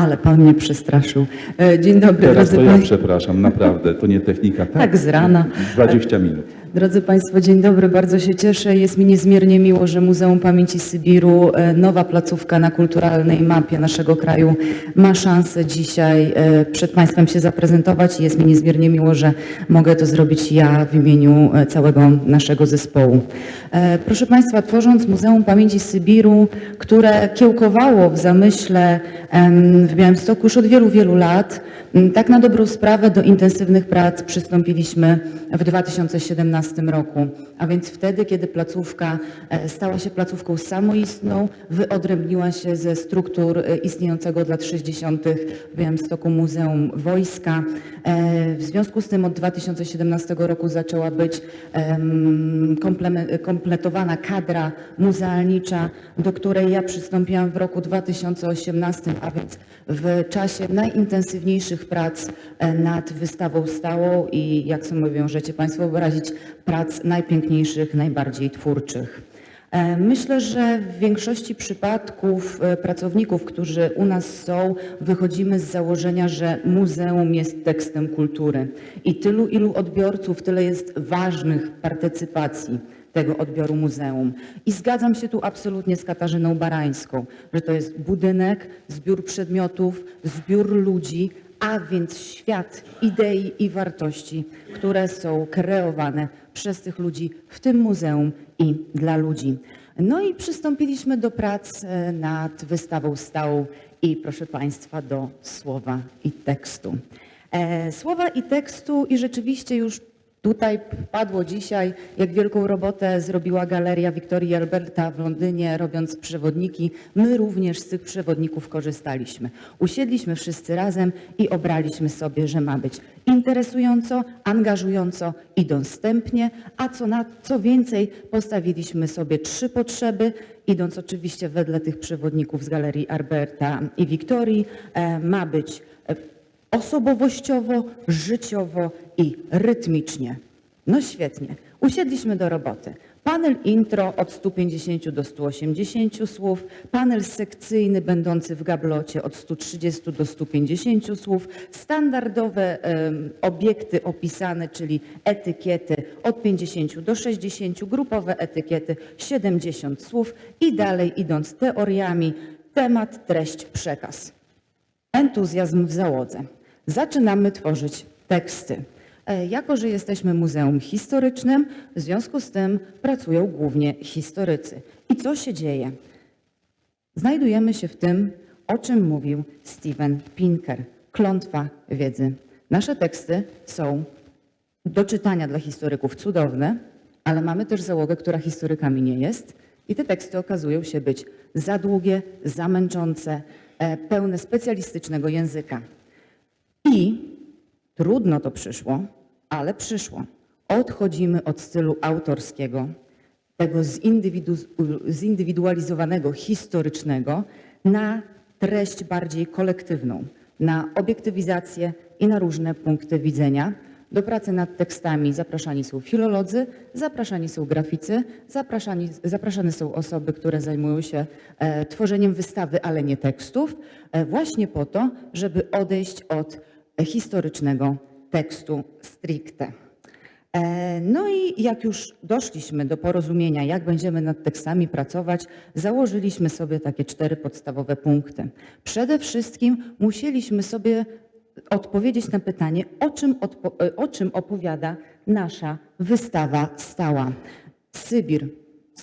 Ale pan mnie przestraszył. E, Dzień dobry, Teraz drodzy to ja państwo. przepraszam, naprawdę, to nie technika. Tak z rana. 20 minut. Drodzy Państwo, dzień dobry, bardzo się cieszę. Jest mi niezmiernie miło, że Muzeum Pamięci Sybiru, e, nowa placówka na kulturalnej mapie naszego kraju, ma szansę dzisiaj e, przed Państwem się zaprezentować. i Jest mi niezmiernie miło, że mogę to zrobić ja w imieniu e, całego naszego zespołu. E, Proszę Państwa, tworząc Muzeum Pamięci Sybiru, które kiełkowało w zamyśle em, w Białymstoku już od wielu, wielu lat, m, tak na dobrą sprawę do intensywnych prac przystąpiliśmy w 2017 roku, a więc wtedy, kiedy placówka e, stała się placówką samoistną, wyodrębniła się ze struktur e, istniejącego od lat 60. w Białymstoku Muzeum Wojska. E, W związku z tym od 2017 roku zaczęła być kompletowana kadra muzealnicza, do której ja przystąpiłam w roku 2018, a więc w czasie najintensywniejszych prac e, nad wystawą stałą i jak sobie możecie Państwo wyobrazić, prac najpiękniejszych, najbardziej twórczych. E, Myślę, że w większości przypadków e, pracowników, którzy u nas są, wychodzimy z założenia, że muzeum jest tekstem kultury. I tylu, ilu odbiorców, tyle jest ważnych partycypacji tego odbioru muzeum. I zgadzam się tu absolutnie z Katarzyną Barańską, że to jest budynek, zbiór przedmiotów, zbiór ludzi, a więc świat idei i wartości, które są kreowane przez tych ludzi w tym muzeum i dla ludzi. No i przystąpiliśmy do prac e, nad wystawą stałą i proszę Państwa do słowa i tekstu. E, Słowa i tekstu i rzeczywiście już Tutaj padło dzisiaj, jak wielką robotę zrobiła Galeria Wiktorii Alberta w Londynie, robiąc przewodniki. My również z tych przewodników korzystaliśmy. Usiedliśmy wszyscy razem i obraliśmy sobie, że ma być interesująco, angażująco i dostępnie, a co, na, co więcej, postawiliśmy sobie trzy potrzeby, idąc oczywiście wedle tych przewodników z Galerii Alberta i Wiktorii. E, ma być osobowościowo, życiowo i rytmicznie. No świetnie. Usiedliśmy do roboty. Panel intro od 150 do 180 słów, panel sekcyjny będący w gablocie od 130 do 150 słów, standardowe em, obiekty opisane, czyli etykiety od 50 do 60, grupowe etykiety 70 słów i dalej idąc teoriami temat, treść, przekaz entuzjazm w załodze. Zaczynamy tworzyć teksty. E, Jako, że jesteśmy muzeum historycznym, w związku z tym pracują głównie historycy. I co się dzieje? Znajdujemy się w tym, o czym mówił Steven Pinker. Klątwa wiedzy. Nasze teksty są do czytania dla historyków cudowne, ale mamy też załogę, która historykami nie jest i te teksty okazują się być za długie, za męczące, e, pełne specjalistycznego języka. I trudno to przyszło, ale przyszło. Odchodzimy od stylu autorskiego, tego zindywidu- zindywidualizowanego, historycznego, na treść bardziej kolektywną, na obiektywizację i na różne punkty widzenia. Do pracy nad tekstami zapraszani są filolodzy, zapraszani są graficy, zapraszani, zapraszane są osoby, które zajmują się e, tworzeniem wystawy, ale nie tekstów, e, właśnie po to, żeby odejść od historycznego tekstu stricte. E, No i jak już doszliśmy do porozumienia, jak będziemy nad tekstami pracować, założyliśmy sobie takie cztery podstawowe punkty. Przede wszystkim musieliśmy sobie odpowiedzieć na pytanie, o czym, e, o czym opowiada nasza wystawa stała. Sybir.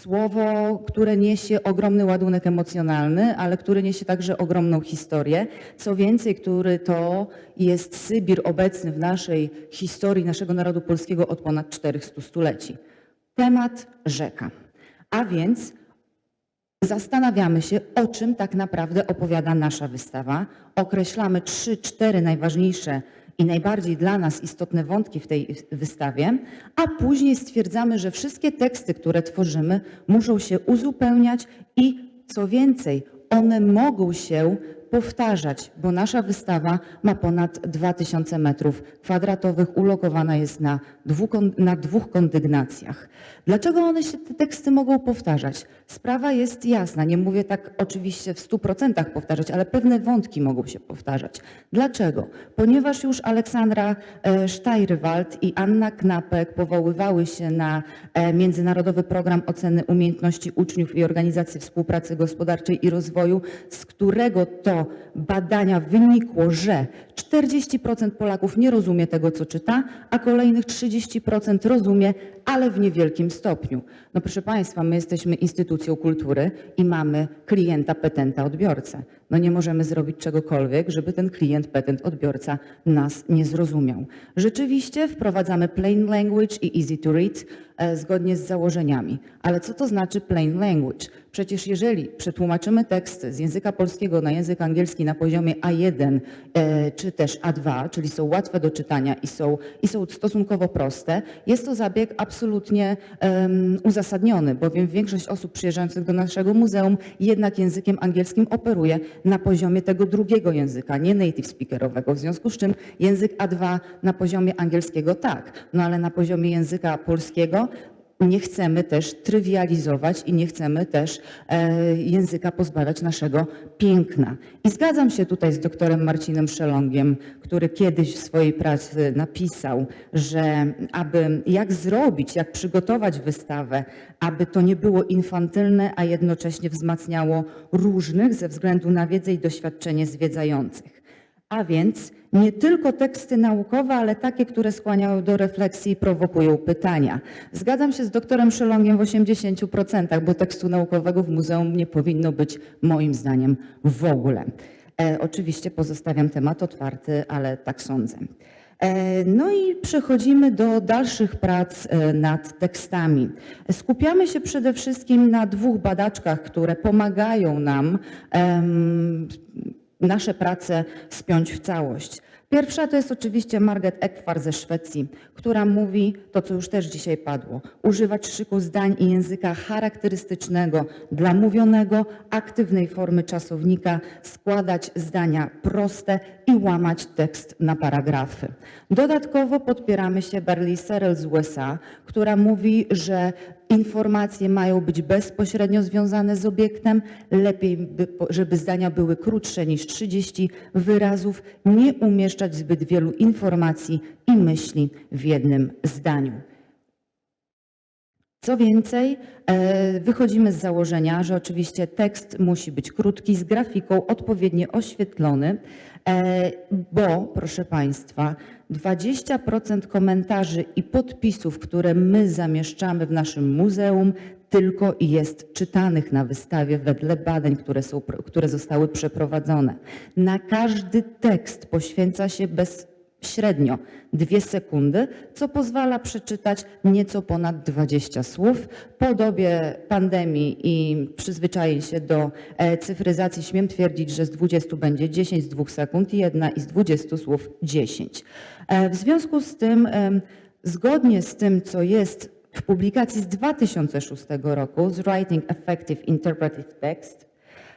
Słowo, które niesie ogromny ładunek emocjonalny, ale które niesie także ogromną historię. Co więcej, który to jest Sybir obecny w naszej historii naszego narodu polskiego od ponad 400 stuleci. Temat rzeka. A więc Zastanawiamy się, o czym tak naprawdę opowiada nasza wystawa. Określamy trzy, cztery najważniejsze i najbardziej dla nas istotne wątki w tej wystawie, a później stwierdzamy, że wszystkie teksty, które tworzymy, muszą się uzupełniać i co więcej, one mogą się powtarzać, bo nasza wystawa ma ponad 2000 metrów kwadratowych, ulokowana jest na na dwóch kondygnacjach. Dlaczego one się, te teksty mogą powtarzać? Sprawa jest jasna, nie mówię tak oczywiście w 100% powtarzać, ale pewne wątki mogą się powtarzać. Dlaczego? Ponieważ już Aleksandra e, Steigerwald i Anna Knapek powoływały się na e, Międzynarodowy Program Oceny Umiejętności Uczniów i Organizacji Współpracy Gospodarczej i Rozwoju, z którego to badania wynikło, że 40% Polaków nie rozumie tego, co czyta, a kolejnych 30% rozumie, ale w niewielkim stopniu. No proszę Państwa, my jesteśmy instytucją kultury i mamy klienta, petenta, odbiorcę. No nie możemy zrobić czegokolwiek, żeby ten klient, petent, odbiorca nas nie zrozumiał. Rzeczywiście wprowadzamy plain language i easy to read e, zgodnie z założeniami. Ale co to znaczy plain language? Przecież jeżeli przetłumaczymy teksty z języka polskiego na język angielski na poziomie A1 e, czy też A2, czyli są łatwe do czytania i są, i są stosunkowo proste, jest to zabieg absolutnie em, uzasadniony, bowiem większość osób przyjeżdżających do naszego muzeum jednak językiem angielskim operuje na poziomie tego drugiego języka, nie native speakerowego, w związku z czym język A2 na poziomie angielskiego tak, no ale na poziomie języka polskiego nie chcemy też trywializować i nie chcemy też e, języka pozbawiać naszego piękna. I zgadzam się tutaj z doktorem Marcinem Szelongiem, który kiedyś w swojej pracy napisał, że aby jak zrobić, jak przygotować wystawę, aby to nie było infantylne, a jednocześnie wzmacniało różnych ze względu na wiedzę i doświadczenie zwiedzających. A więc nie tylko teksty naukowe, ale takie, które skłaniają do refleksji i prowokują pytania. Zgadzam się z doktorem Szelongiem w 80%, bo tekstu naukowego w muzeum nie powinno być moim zdaniem w ogóle. E, oczywiście pozostawiam temat otwarty, ale tak sądzę. E, No i przechodzimy do dalszych prac e, nad tekstami. Skupiamy się przede wszystkim na dwóch badaczkach, które pomagają nam em, nasze prace spiąć w całość. Pierwsza to jest oczywiście Margaret Ekwar ze Szwecji, która mówi to, co już też dzisiaj padło, używać szyku zdań i języka charakterystycznego dla mówionego, aktywnej formy czasownika, składać zdania proste i łamać tekst na paragrafy. Dodatkowo podpieramy się Barley Serrell z USA, która mówi, że informacje mają być bezpośrednio związane z obiektem, lepiej, by, żeby zdania były krótsze niż 30 wyrazów, nie umieszczać zbyt wielu informacji i myśli w jednym zdaniu. Co więcej, e, wychodzimy z założenia, że oczywiście tekst musi być krótki, z grafiką odpowiednio oświetlony, bo, proszę Państwa, 20% komentarzy i podpisów, które my zamieszczamy w naszym muzeum, tylko i jest czytanych na wystawie wedle badań, które, są, które zostały przeprowadzone. Na każdy tekst poświęca się bez średnio dwie sekundy, co pozwala przeczytać nieco ponad 20 słów. Po dobie pandemii i przyzwyczajeń się do e, cyfryzacji śmiem twierdzić, że z 20 będzie 10 z dwóch sekund i jedna i z 20 słów 10. E, W związku z tym, zgodnie z tym, co jest w publikacji z 2006 roku z Writing Effective Interpretive Text,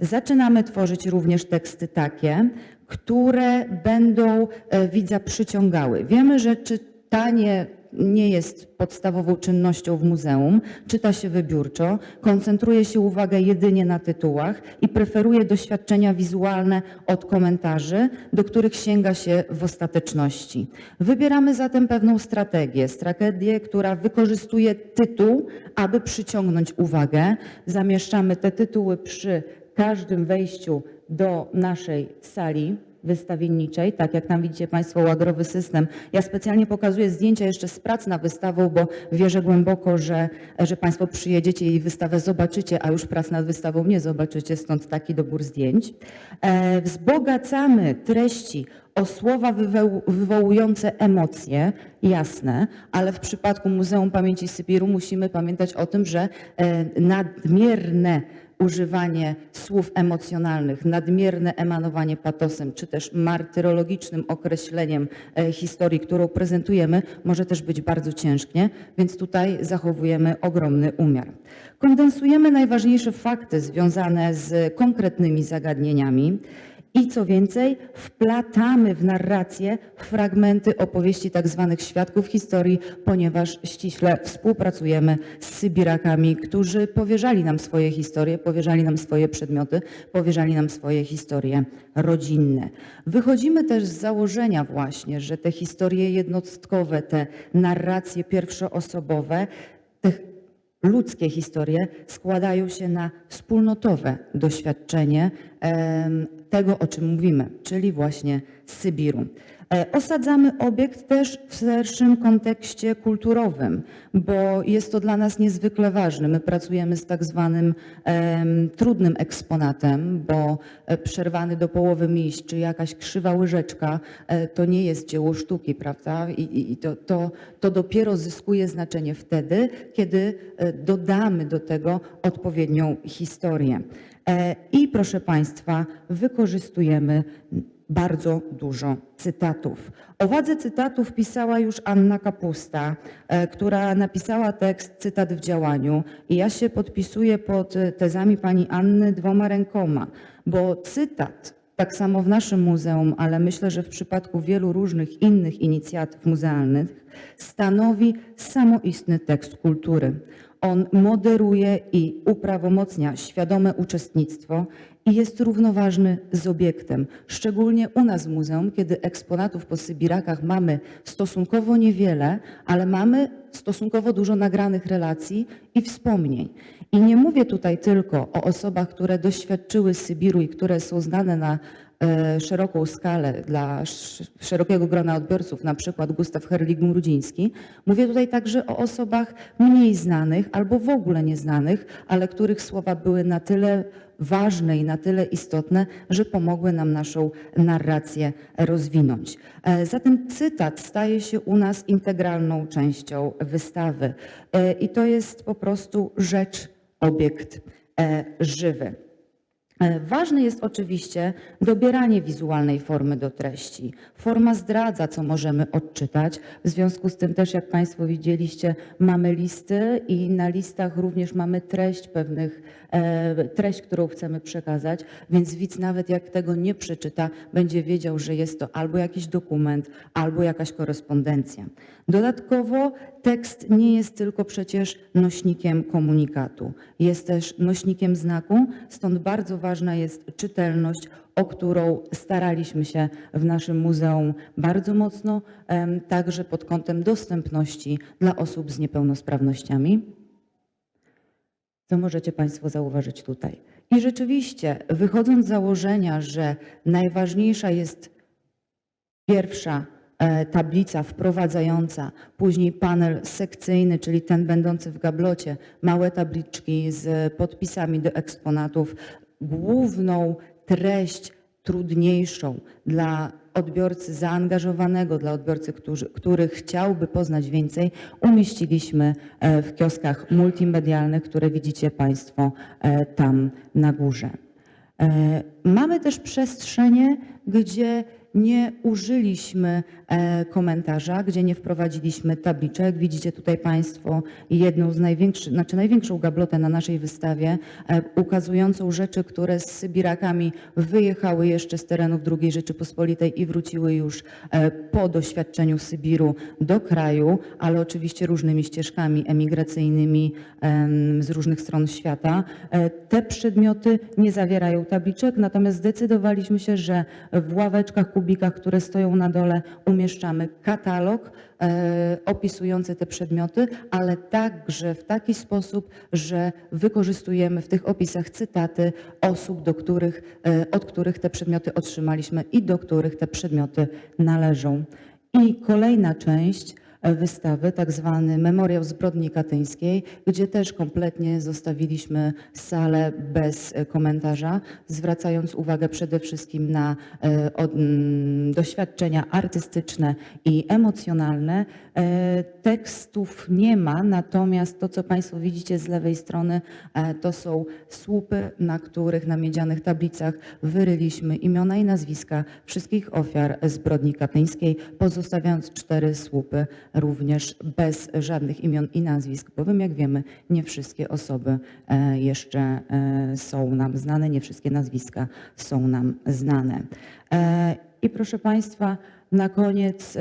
Zaczynamy tworzyć również teksty takie, które będą e, widza przyciągały. Wiemy, że czytanie nie jest podstawową czynnością w muzeum, czyta się wybiórczo, koncentruje się uwagę jedynie na tytułach i preferuje doświadczenia wizualne od komentarzy, do których sięga się w ostateczności. Wybieramy zatem pewną strategię, strategię, która wykorzystuje tytuł, aby przyciągnąć uwagę. Zamieszczamy te tytuły przy każdym wejściu do naszej sali wystawienniczej, tak jak tam widzicie Państwo łagrowy system. Ja specjalnie pokazuję zdjęcia jeszcze z prac na wystawą, bo wierzę głęboko, że, że Państwo przyjedziecie i wystawę zobaczycie, a już prac nad wystawą nie zobaczycie, stąd taki dobór zdjęć. E, wzbogacamy treści o słowa wywoł- wywołujące emocje, jasne, ale w przypadku Muzeum Pamięci Sybiru musimy pamiętać o tym, że e, nadmierne używanie słów emocjonalnych, nadmierne emanowanie patosem, czy też martyrologicznym określeniem e, historii, którą prezentujemy, może też być bardzo ciężkie, więc tutaj zachowujemy ogromny umiar. Kondensujemy najważniejsze fakty związane z konkretnymi zagadnieniami I co więcej, wplatamy w narrację fragmenty opowieści tak zwanych świadków historii, ponieważ ściśle współpracujemy z Sybirakami, którzy powierzali nam swoje historie, powierzali nam swoje przedmioty, powierzali nam swoje historie rodzinne. Wychodzimy też z założenia właśnie, że te historie jednostkowe, te narracje pierwszoosobowe, te ludzkie historie składają się na wspólnotowe doświadczenie tego, o czym mówimy, czyli właśnie Sybiru. E, Osadzamy obiekt też w szerszym kontekście kulturowym, bo jest to dla nas niezwykle ważne. My pracujemy z tak zwanym trudnym eksponatem, bo e, przerwany do połowy miś, czy jakaś krzywa łyżeczka, e, to nie jest dzieło sztuki, prawda? I, i, to, to, to dopiero zyskuje znaczenie wtedy, kiedy dodamy do tego odpowiednią historię. I proszę Państwa, wykorzystujemy bardzo dużo cytatów. O wadze cytatów pisała już Anna Kapusta, e, która napisała tekst Cytat w działaniu i ja się podpisuję pod e, tezami pani Anny dwoma rękoma, bo cytat tak samo w naszym muzeum, ale myślę, że w przypadku wielu różnych innych inicjatyw muzealnych stanowi samoistny tekst kultury. On moderuje i uprawomocnia świadome uczestnictwo i jest równoważny z obiektem. Szczególnie u nas w muzeum, kiedy eksponatów po Sybirakach mamy stosunkowo niewiele, ale mamy stosunkowo dużo nagranych relacji i wspomnień. I nie mówię tutaj tylko o osobach, które doświadczyły Sybiru i które są znane na e, szeroką skalę dla sz- szerokiego grona odbiorców, na przykład Gustaw Herlig-Mrudziński. Mówię tutaj także o osobach mniej znanych albo w ogóle nieznanych, ale których słowa były na tyle ważne i na tyle istotne, że pomogły nam naszą narrację rozwinąć. E, Zatem cytat staje się u nas integralną częścią wystawy E, i to jest po prostu rzecz, obiekt e, żywy. E, Ważne jest oczywiście dobieranie wizualnej formy do treści. Forma zdradza, co możemy odczytać. W związku z tym też, jak Państwo widzieliście, mamy listy i na listach również mamy treść pewnych, e, treść, którą chcemy przekazać, więc widz nawet jak tego nie przeczyta, będzie wiedział, że jest to albo jakiś dokument, albo jakaś korespondencja. Dodatkowo tekst nie jest tylko przecież nośnikiem komunikatu, jest też nośnikiem znaku, stąd bardzo ważna jest czytelność, o którą staraliśmy się w naszym muzeum bardzo mocno, także pod kątem dostępności dla osób z niepełnosprawnościami. Co możecie Państwo zauważyć tutaj? I rzeczywiście, wychodząc z założenia, że najważniejsza jest Pierwsza e, tablica wprowadzająca, później panel sekcyjny, czyli ten będący w gablocie, małe tabliczki z podpisami do eksponatów, główną treść trudniejszą dla odbiorcy zaangażowanego, dla odbiorcy, który chciałby poznać więcej, umieściliśmy e, w kioskach multimedialnych, które widzicie Państwo e, tam na górze. E, Mamy też przestrzenie, gdzie nie użyliśmy e, komentarza, gdzie nie wprowadziliśmy tabliczek. Widzicie tutaj Państwo jedną z największych, znaczy największą gablotę na naszej wystawie, e, ukazującą rzeczy, które z Sybirakami wyjechały jeszcze z terenów II Rzeczypospolitej i wróciły już e, po doświadczeniu Sybiru do kraju, ale oczywiście różnymi ścieżkami emigracyjnymi em, z różnych stron świata. Te przedmioty nie zawierają tabliczek, natomiast zdecydowaliśmy się, że w ławeczkach, kubikach, które stoją na dole, umieszczamy katalog e, opisujący te przedmioty, ale także w taki sposób, że wykorzystujemy w tych opisach cytaty osób, do których, e, od których te przedmioty otrzymaliśmy i do których te przedmioty należą. I kolejna część wystawy, tak zwany Memoriał Zbrodni Katyńskiej, gdzie też kompletnie zostawiliśmy salę bez komentarza, zwracając uwagę przede wszystkim na e, mm, doświadczenia artystyczne i emocjonalne. E, Tekstów nie ma, natomiast to, co Państwo widzicie z lewej strony, e, to są słupy, na których na miedzianych tablicach wyryliśmy imiona i nazwiska wszystkich ofiar zbrodni katyńskiej, pozostawiając cztery słupy również bez żadnych imion i nazwisk, bowiem jak wiemy, nie wszystkie osoby e, jeszcze e, są nam znane, nie wszystkie nazwiska są nam znane. E, I proszę Państwa, na koniec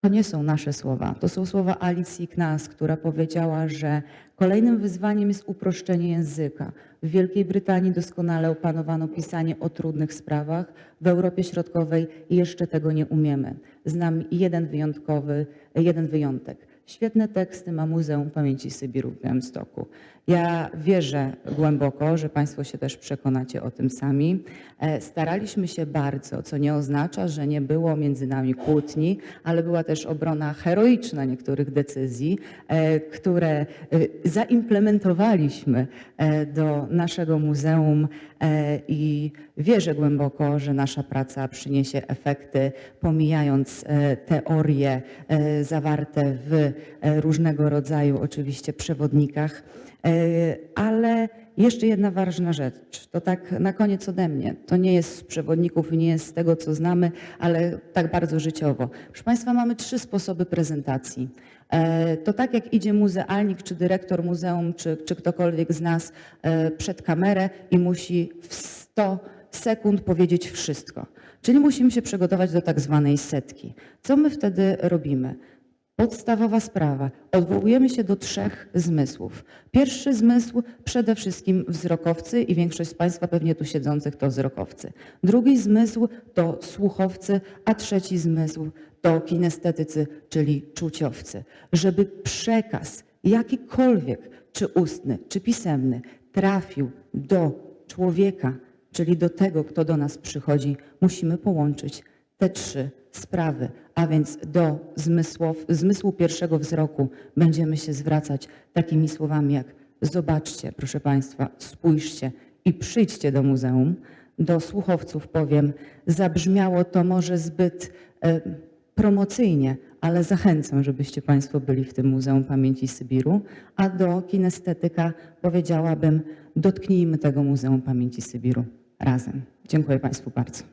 to nie są nasze słowa. To są słowa Alicji Knas, która powiedziała, że kolejnym wyzwaniem jest uproszczenie języka. W Wielkiej Brytanii doskonale opanowano pisanie o trudnych sprawach. W Europie Środkowej jeszcze tego nie umiemy. Znam jeden wyjątkowy, jeden wyjątek. Świetne teksty ma Muzeum Pamięci Sybiru w Białymstoku. Ja wierzę głęboko, że Państwo się też przekonacie o tym sami. E, Staraliśmy się bardzo, co nie oznacza, że nie było między nami kłótni, ale była też obrona heroiczna niektórych decyzji, e, które e, zaimplementowaliśmy do naszego muzeum i wierzę głęboko, że nasza praca przyniesie efekty, pomijając teorie zawarte w różnego rodzaju oczywiście przewodnikach. E, Ale jeszcze jedna ważna rzecz, to tak na koniec ode mnie. To nie jest z przewodników nie jest z tego, co znamy, ale tak bardzo życiowo. Proszę Państwa, mamy trzy sposoby prezentacji. E, To tak jak idzie muzealnik, czy dyrektor muzeum, czy, czy ktokolwiek z nas e, przed kamerę i musi w 100 sekund powiedzieć wszystko. Czyli musimy się przygotować do tak zwanej setki. Co my wtedy robimy? Podstawowa sprawa. Odwołujemy się do trzech zmysłów. Pierwszy zmysł przede wszystkim wzrokowcy i większość z Państwa pewnie tu siedzących to wzrokowcy. Drugi zmysł to słuchowcy, a trzeci zmysł to kinestetycy, czyli czuciowcy. Żeby przekaz jakikolwiek, czy ustny, czy pisemny, trafił do człowieka, czyli do tego, kto do nas przychodzi, musimy połączyć te trzy sprawy, a więc do zmysłów, zmysłu pierwszego wzroku będziemy się zwracać takimi słowami jak zobaczcie, proszę Państwa, spójrzcie i przyjdźcie do muzeum. Do słuchowców powiem, zabrzmiało to może zbyt e, promocyjnie, ale zachęcam, żebyście Państwo byli w tym Muzeum Pamięci Sybiru, a do kinestetyka powiedziałabym, dotknijmy tego Muzeum Pamięci Sybiru razem. Dziękuję Państwu bardzo.